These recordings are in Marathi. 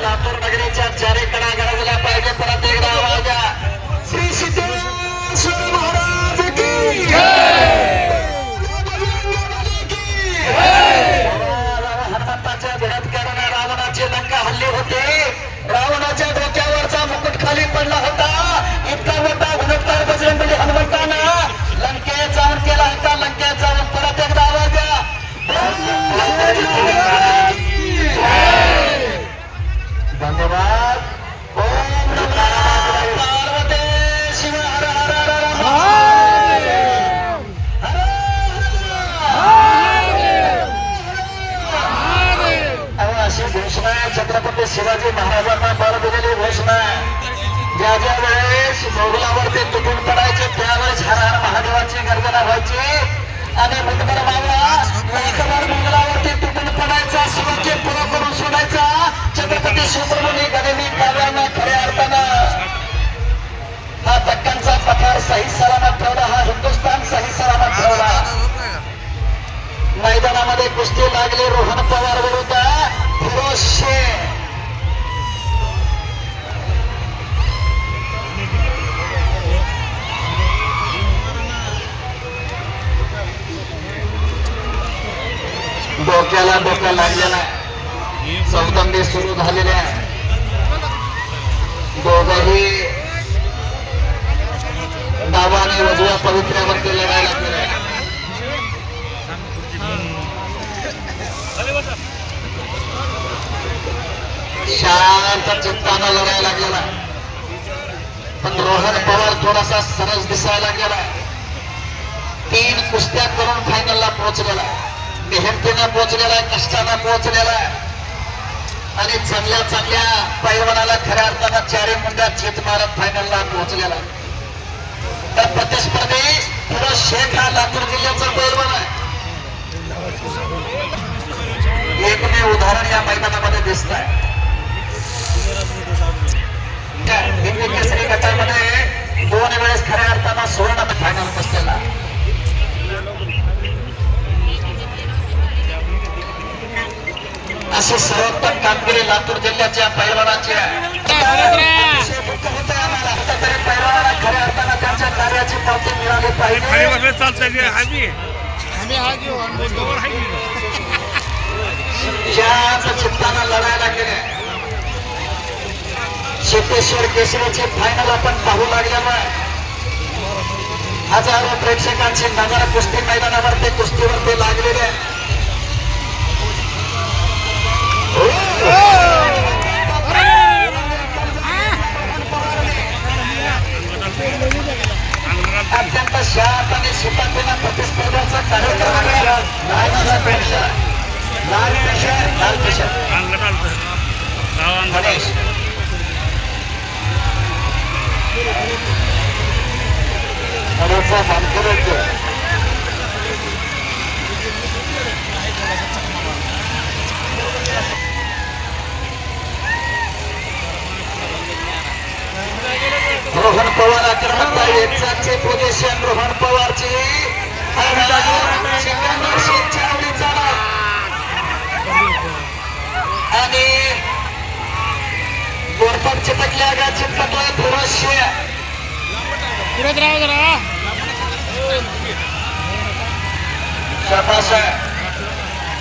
लातूर नगरीच्या चारी कडा गरजला पाहिजे परत एकदा आवाज Samantha छत्रपती सुब्रमण्य काव्यांना खऱ्या अर्थानं हा दक्कनचा पठार सही सलामत ठेवला हा हिंदुस्थान सही सलामत ठेवला. मैदानामध्ये कुस्ती लागली रोहन पवार विरुद्ध फिरोज शेख. डोक्याला डोक्या लागलेला मध्ये सुरू झालेल्या दोघही डावाने उजव्या पवित्र्यावरती लढायला लागलेले आहे. शांत चित्तानं लढायला लागलेला. पण रोहन पवार थोडासा सरस दिसायला गेला तीन कुस्त्या करून फायनलला पोहोचलेला. मेहनतीनं पोहोचलेला आहे कष्टानं पोहोचलेला. आहे आणि चांगल्या चांगल्या पैलवानाला खऱ्या अर्थानं चारे मुंड्यात चित मारत फायनलला पोहोचलेला. तर प्रतिस्पर्धी पुरा शेख हा लातूर जिल्ह्याचा पैलवान आहे. एकमेव उदाहरण या मैदानामध्ये दिसत आहे हिंदी केसरी गटामध्ये दोन वेळेस खऱ्या अर्थानं सुवर्ण फायनल बसलेला. अशी सर्वोत्तम कामगिरी लातूर जिल्ह्याच्या पैलवानाची आहे. खऱ्या अर्थानं त्यांच्या कार्याची पावती मिळाली पाहिजे. हा चित्तानं लढायला गेले. शेतेश्वर केसरीची फायनल आपण पाहू लागलेलो आहे हजारो प्रेक्षकांची नजर कुस्ती मैदानावरती कुस्तीवरती लागलेली अत्यंत शांत आणि शिपातीनं प्रतिस्पर्धाचा कार्यक्रम आहे. लाल असा पेशा. लाल पेशा, लाल पेशा. अंग चालतं गाव अंग गणेश गणेशचा मानकरी आहे तो. रोहन पवार आक्रमक आहे एकसाथची पोझिशन रोहन पवारची. आणि गोरपट चिटकल्या गा चिटकतोय फिरोज शेख फिरत राहा जरा आहे.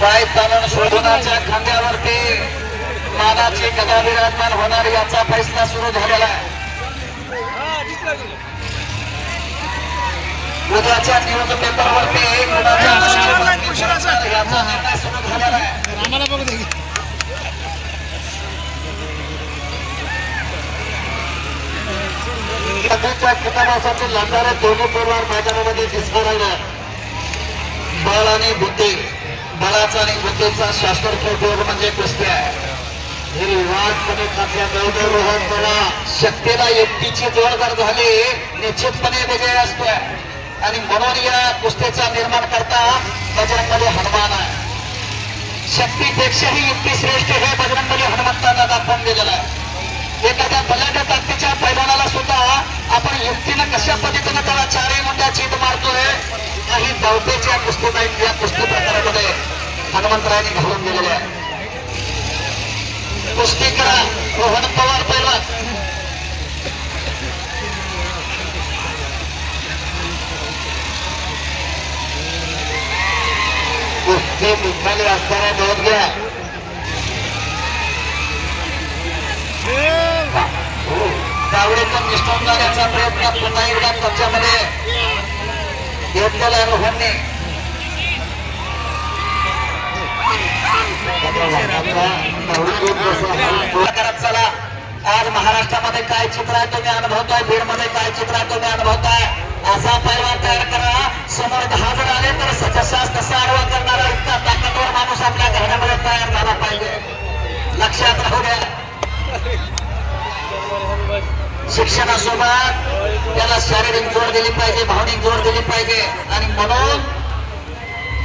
पाय ताणून शोधनाच्या खांद्यावरती मानाची गदा विराजमान होणार याचा फैसला सुरू झालेला आहे उद्याच्या न्यूज पेपरवरती कुणाच्या नावाची बातमी छापणार याचा निर्णय सुरू झालेला आहे आम्हाला किताबासाठी लढणारे दोन्ही परिवार मैदानामध्ये दिसणार आहे बळ आणि बुद्धी. बळाचा आणि बुद्धीचा शास्त्रज्ञ उपयोग म्हणजे कुस्ती आहे. निर्वाणपणे खात्या मिळवतो रोहन पवार शक्तीला युक्तीची जोड जर झाली निश्चितपणे विजय असतोय. आणि म्हणून या कुस्तीचा निर्माण करता बजरंगबली हनुमान आहे. शक्तीपेक्षाही युक्ती श्रेष्ठ हे बजरंगबली हनुमंतांना दाखवून दिलेलं आहे. एखाद्या बलाढ्य ताकदीच्या पैलवानाला सुद्धा आपण युक्तीनं कशा पद्धतीनं त्याला चारही मुंड्या चीत मारतोय नवतेच्या कुस्ती नाईट या कुस्ती प्रकारामध्ये हनुमंतरायांनी घालून दिलेले आहे. कुस्ती करा रोहन पवार पैलवान कुस्ती निघाली असताना नोंद घ्या गावडेकर निष्ठून जाण्याचा प्रयत्न पुन्हा एकदा कब्जामध्ये घेतलेला रोहनने करत चला. आज महाराष्ट्रामध्ये काय चित्र आहे तुम्ही अनुभवताय? बीडमध्ये काय चित्र आहे तुम्ही अनुभवताय? असा पैलवान तयार करा. समोर दहा जण आले तर सजशास कसा आडवा करणारा इतका ताकदवर माणूस आपल्या घरामध्ये तयार झाला पाहिजे. लक्षात राहू द्या. शिक्षणासोबत त्याला शारीरिक जोड दिली पाहिजे भावनिक जोड दिली पाहिजे. आणि म्हणून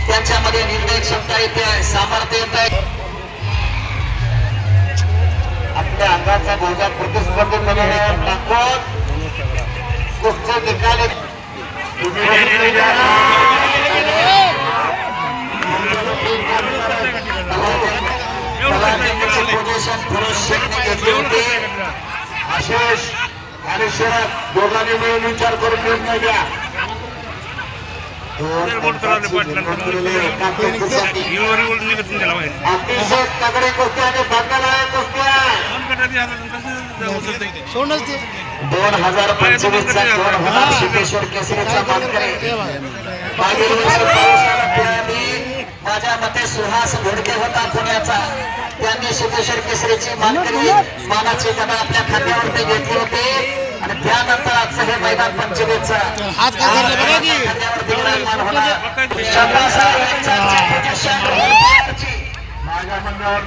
त्याच्यामध्ये निर्णय क्षमता येते सामर्थ्य येत आहे. आपल्या अंगाचा बोजा प्रतिस्पर्धीमध्ये टाकून कुस्ती निकाली पोझिशन फिरोज शेखने घेतली होती आशिष आणि शरद दोघांनी मिळून विचार करून निर्णय घ्या दोन ते हजार पंचवीस चा दोन हजार सिद्धेश्वर केसरीचा मानकरी ते बघा. मागील वर्षी पावसाला त्याआधी माझ्या मते सुहास घोडके होता पुण्याचा त्यांनी सिद्धेश्वर केसरीची मानकरी मानाची गदा आपल्या खात्यावरती घेतली होती आणि हे मैदान काय झालं बघा की माझ्या मंडळावर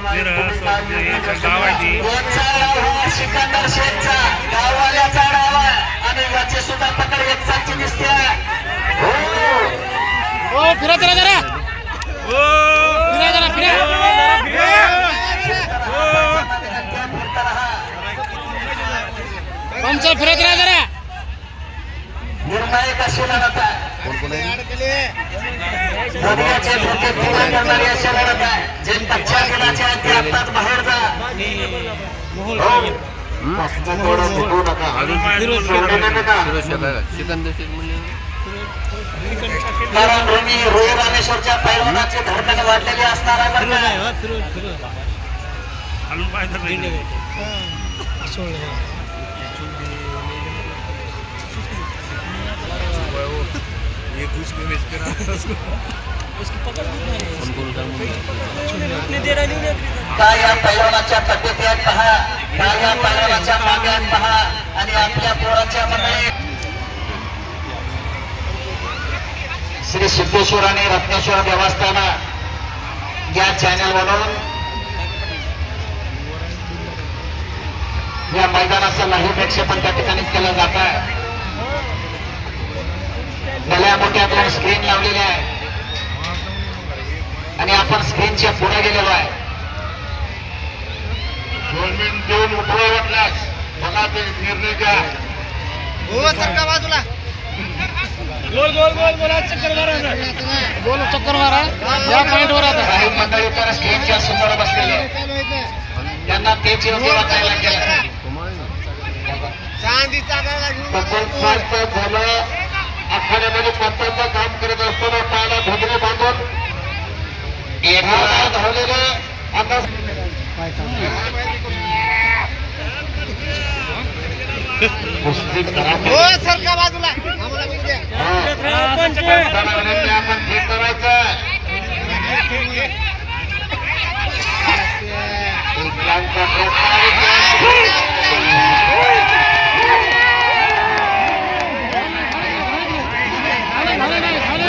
सिकंदर गाववाल्याचा आणि याची सुद्धा पकड एक दिसते हो फिरा जरा जरा फिरा जरा फिरा पंचर फिरत राहा जरा. निर्णायक अशी लढत आहे? दुनियाचे धोके पूर्ण करणारी अशी लढत आहे जे कच्च्या दिलाचे आहेत ते आत्ताच बाहेर जा. हो. कारण रामेश्वरच्या पैलवानाची वाढलेली असणार आहे बरं का? पाय तर नाही. काय या पैलवानाच्या तब्येती आहेत पहा काय या पैलवानाच्या मागे आहेत पहा आणि आपल्या पोराच्या मंडळी श्री सिद्धेश्वर आणि रत्नेश्वर देवस्थान या चॅनल वरून या मैदानाचं लाईव्ह प्रक्षेपण त्या ठिकाणी केलं जात आहे. भल्या मोठ्या दोन स्क्रीन लावलेल्या आहे. आणि आपण स्क्रीनच्या पुढे गेलेलो आहे. दोन मिनिट देऊन उठवा वाटल्यास बघा ते निर्णय घ्या. हो सरका बाजूला गोल गोल गोल गोल चक्कर मारा गोल चक्कर मारा. या पॉइंट वर आता. काही मंडळी तर स्क्रीनच्या समोर बसलेले. त्यांना तेच योग्य गेलं चांदीचा झालं. आखाड्यामध्ये पत्त्याचं काम करत असताना पायाला धोदरे बांधून धावलेले हो सरका बाजूला. आपण करायचं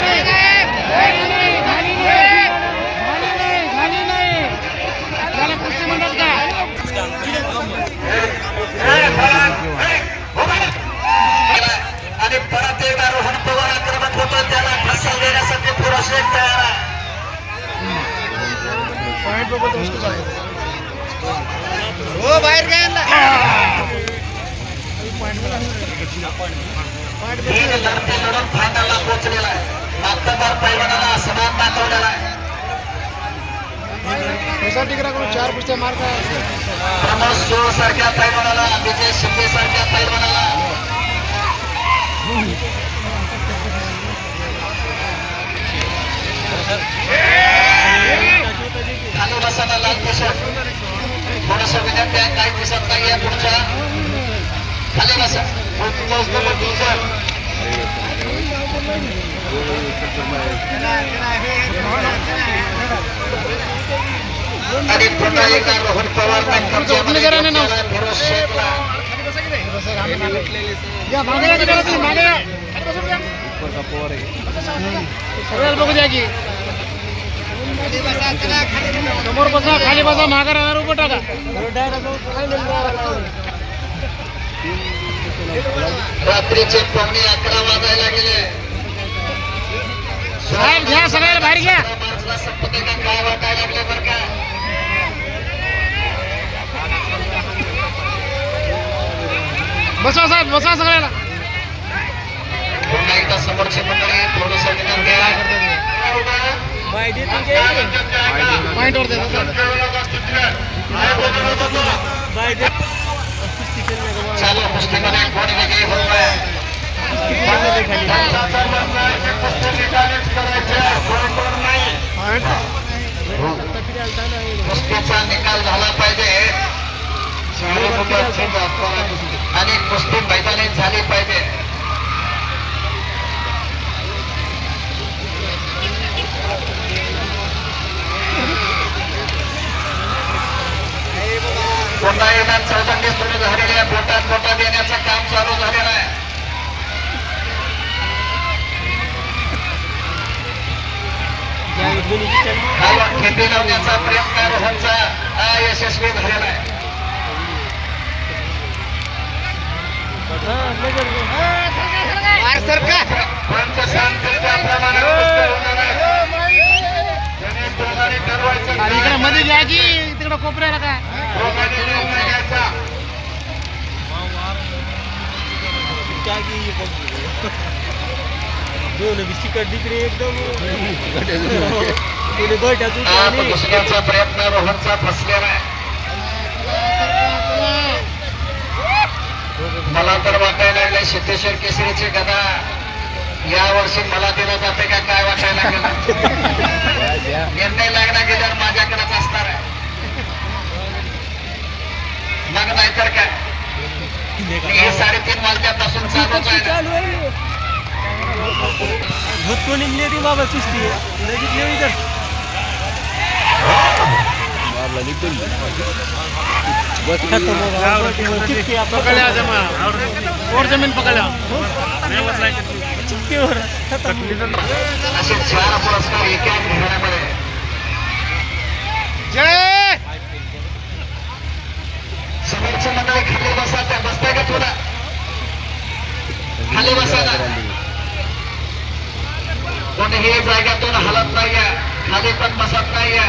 नाही, झाली नाही. झाली नाही, झाली नाही. झाली नाही, झाली नाही. त्याला कुस्ती म्हणतात का आणि परत एकदा रोहन पवार आक्रमक होतो त्याला फसल देण्यासाठी पुरा शेख तयार आहे हो बाहेर काय तीन लढते लढून फायनलला पोहोचलेला आहे मागचा मार्क प्रमोद सारख्या पैलवानाला विजय शिंदे सारख्या खाली लाल थोडस विनंती आहे काही दिसत नाहीये पुढच्या. खाली बसा. उत्कृष्ट टी-शर्ट आणि पुन्हा एकदा रोहन पवार. सगळ्याला बघू द्या की. समोर बसा खाली बसा मागे राहणार उभं टाका. रात्रीचे पावणे अकरा वाजायला गेले. साहेब घ्या सगळ्याला बाहेर घ्या. काय वाटायला लागले बरं का? बसा साहेब बसा सगळ्याला पुन्हा एकदा समोरची मंडळी थोडस विनंती आहे पॉइंट वर देतो चालू कुस्तीमध्ये कोण वेगळी होत आहे कुस्तीचा निकाल झाला पाहिजे आणि कुस्ती मैदानी झाली पाहिजे. पुन्हा एकदा चौदंडी सुरू झालेली आहे. बोटात बोटा देण्याचं काम चालू झालेलं आहे. खेपी लावण्याचा प्रयत्न रोहनचा अयशस्वी झालेला आहे पंच सांगतील त्याप्रमाणे कुस्ती होणार आहे. त्यांनी दोघांनी ठरवायचं आणि इकडे. मध्ये घ्या की तिकडे कोपऱ्याला काय निर्णय घ्यायचा. आप घुसण्याचा प्रयत्न रोहनचा फसलेला आहे मला तर वाटायला लागलं सिद्धेश्वर केसरीची गदा या वर्षी मला दिलं जाते का काय वाटायला लागलं? निर्णय लागला गेल्यावर माझ्याकडेच असणार आहे. मग नाहीतर काय? हे साडेतीन वाजल्यापासून चालूच आहे ना. बाबा कुस्ती. लगेच येऊ इधर पकड्या जमा और जमीन पकड्या चिपके असे चार पुरस्कार एका जय समोरच्या मंडळी खाली बसा त्या बसताय का थोडा खाली बसा कोणीही जाग्यातून हलत नाहीये खाली पण बसत नाहीये.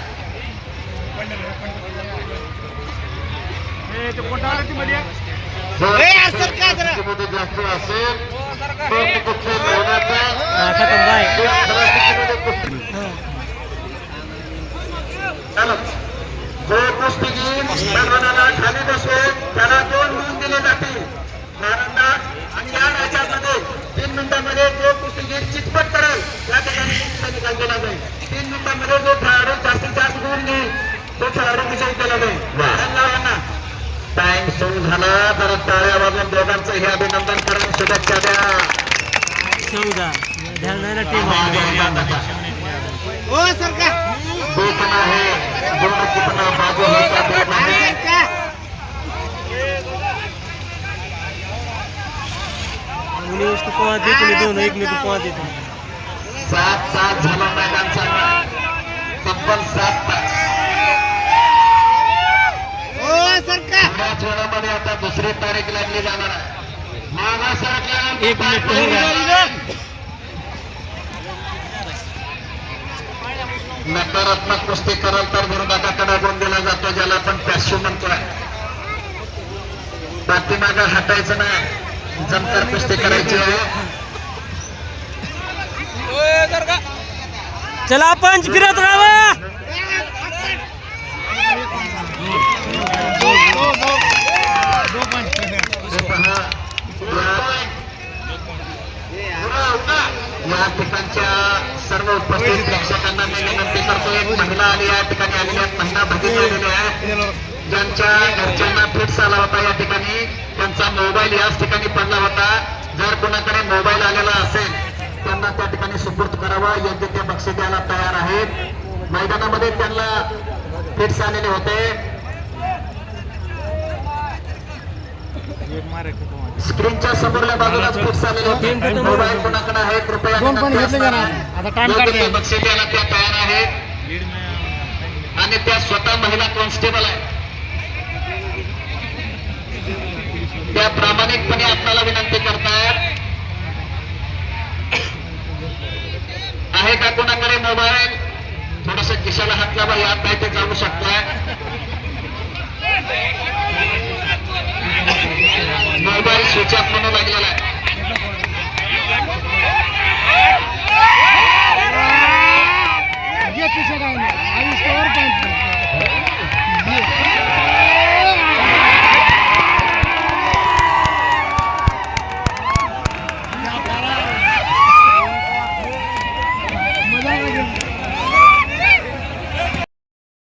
जो कुस्तीगीर पैलवानाला खाली बसवेल. त्याला दोन गुण दिले जातील नारंदाज आणि या मॅचामध्ये तीन मिनिटांमध्ये जो कुस्तीगीर चितपट करेल त्या ठिकाणी कुस्तीचा निकाल दिला जाईल तीन मिनिटांमध्ये जो खेळाडू जास्तीत जास्त गुण घेईल तो खेळाडू विजयी केला जाईल धन्यवादांना टाइम सुरू झाला जरा टाळ्या वाजून दोघांचं हे अभिनंदन करा शुभेच्छा द्या चौदा ध्यान नाही ना टीम हो। सरकार! दो पण आहे दोन कितना बाजू होता दोन आहे उन्हें उसको पाँच देते नहीं दोनों एक में को पाँच देते सात तास झाला मैदान चालला तब्बल सात तास त्याच वेळामध्ये आता दुसरी तारीख लागली जाणार आहे मागासारख्या एक मिनिट हो गया. नकारात्मक कुस्ती कराल तर विरोधकाकडे गुण दिला जातो ज्याला आपण पॅशू म्हणतोय. पाठीमागं हटायचं नाही. जमकर कुस्ती करायची आहे. चला पंच फिरत राहा या ठिकाणच्या सर्व उपस्थित प्रेक्षकांना मी विनंती करतो एक महिला आली या ठिकाणी आलेली आहेत महिला भगिनी आलेल्या आहेत ज्यांच्या घरच्यांना फिट्स आला होता या ठिकाणी त्यांचा मोबाईल याच ठिकाणी पडला होता. जर कोणाकडे मोबाईल आलेला असेल त्यांना त्या ठिकाणी सुपूर्द करावा योग्य ते बक्षीस द्यायला तयार आहेत. मैदानामध्ये त्यांना फिट्स आलेले होते. स्क्रीनच्या समोरल्या बाजूलाच फिट्स आलेले होते मोबाईल कोणाकडे आहे? कृपया नाही? बक्षीस द्यायला त्या तयार आहेत. आणि त्या स्वतः महिला कॉन्स्टेबल आहे त्या प्रामाणिकपणे आपल्याला विनंती करतात. आहे का कोणाकडे मोबाईल? थोडस खिशाला हात लावा यात काय ते जाऊ शकताय मोबाईल स्विच ऑफ म्हणून लागलेला आहे. ये पीछे का